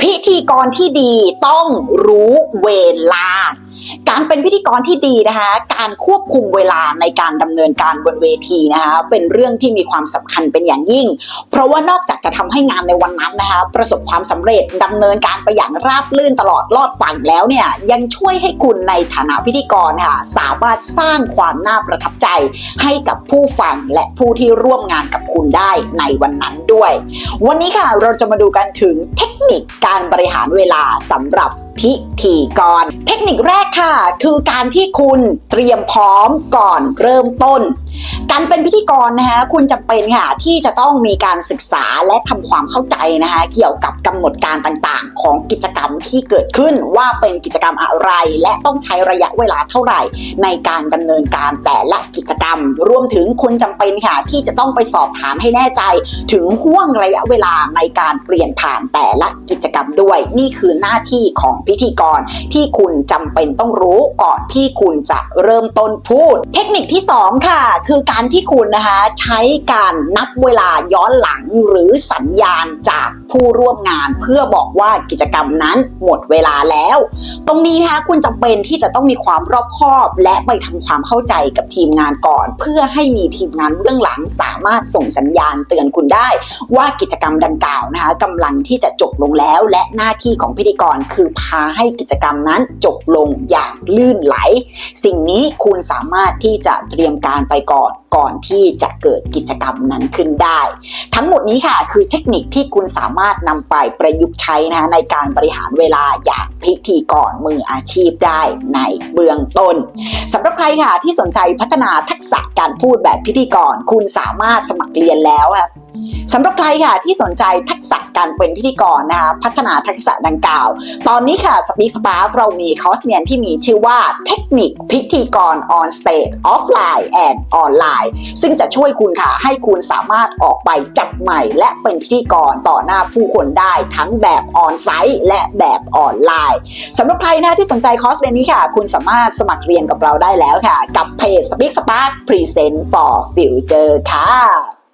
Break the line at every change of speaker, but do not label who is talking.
พิธีกรที่ดีต้องรู้เวลา การเป็นพิธีกรที่ดีนะคะ การควบคุมเวลาในการดำเนินการบนเวทีนะคะ เป็นเรื่องที่มีความสำคัญเป็นอย่างยิ่ง เพราะว่านอกจากจะทำให้งานในวันนั้นนะคะ ประสบความสำเร็จดำเนินการไปอย่างราบรื่นตลอดลอดฝั่งแล้วเนี่ยยังช่วยให้คุณในฐานะพิธีกรค่ะสามารถสร้างความน่าประทับใจ ให้กับผู้ฟังและผู้ที่ร่วมงานกับคุณได้ในวันนั้น ด้วย วันนี้ค่ะเราจะมาดูกันถึงเทคนิคการบริหารเวลาสำหรับพิธีกร เทคนิคแรกค่ะ คือการที่คุณเตรียมพร้อมก่อนเริ่มต้น การเป็นพิธีกรนะคะคุณจำเป็นค่ะที่จะต้องมีการศึกษาและทำความเข้าใจนะคะเกี่ยวกับกำหนดการต่าง ของกิจกรรมที่เกิดขึ้นว่าเป็นกิจกรรมอะไร และต้องใช้ระยะเวลาเท่าไหร่ ในการดำเนินการแต่ละกิจกรรม รวมถึงคุณจำเป็นค่ะที่จะต้องไปสอบถามให้แน่ใจ ถึงห่วงระยะเวลาในการเปลี่ยนผ่านแต่ละกิจกรรมด้วย นี่คือหน้าที่ของพิธีกร ที่คุณจำเป็นต้องรู้ก่อนที่คุณจะเริ่มต้นพูด เทคนิคที่สองค่ะ คือการที่คุณนะคะใช้การนับเวลาย้อนหลังหรือสัญญาณจากผู้ร่วมงานเพื่อบอกว่ากิจกรรมนั้นหมดเวลาแล้ว ตรงนี้นะคะคุณจำเป็นที่จะต้องมีความรอบคอบ และไปทำความเข้าใจกับทีมงานก่อน เพื่อให้มีทีมงานเบื้องหลังสามารถส่งสัญญาณเตือนคุณได้ ว่ากิจกรรมดังกล่าวนะคะกำลังที่จะจบลงแล้ว และหน้าที่ของพิธีกรคือพาให้กิจกรรมนั้นจบลงอย่างลื่นไหล สิ่งนี้คุณสามารถที่จะเตรียมการไปก่อนก่อนที่จะเกิดกิจกรรมนั้นขึ้นได้ ทั้งหมดนี้ค่ะคือเทคนิคที่คุณสามารถนำไปประยุกต์ใช้นะคะในการบริหารเวลาอย่างพิธีกรมืออาชีพได้ในเบื้องต้นสำหรับใครค่ะที่สนใจพัฒนาทักษะการพูดแบบพิธีกรคุณสามารถสมัครเรียนแล้วครับ สำหรับใครค่ะที่สนใจทักษะการเป็นพิธีกรนะคะพัฒนาทักษะดังกล่าว ตอนนี้ค่ะสปีสปาร์เรามีคอร์สเรียนที่มีชื่อว่าเทคนิคพิธีกร on stage offline and online ซึ่งจะช่วยคุณค่ะให้คุณสามารถออกไปจับใหม่ และเป็นพิธีกรต่อหน้าผู้คนได้ทั้งแบบออนไซต์และแบบออนไลน์สำหรับใครนะที่สนใจคอร์สเรียนนี้ค่ะ คุณสามารถสมัครเรียนกับเราได้แล้วค่ะ กับเพจ Speak Spark Present for Future ค่ะ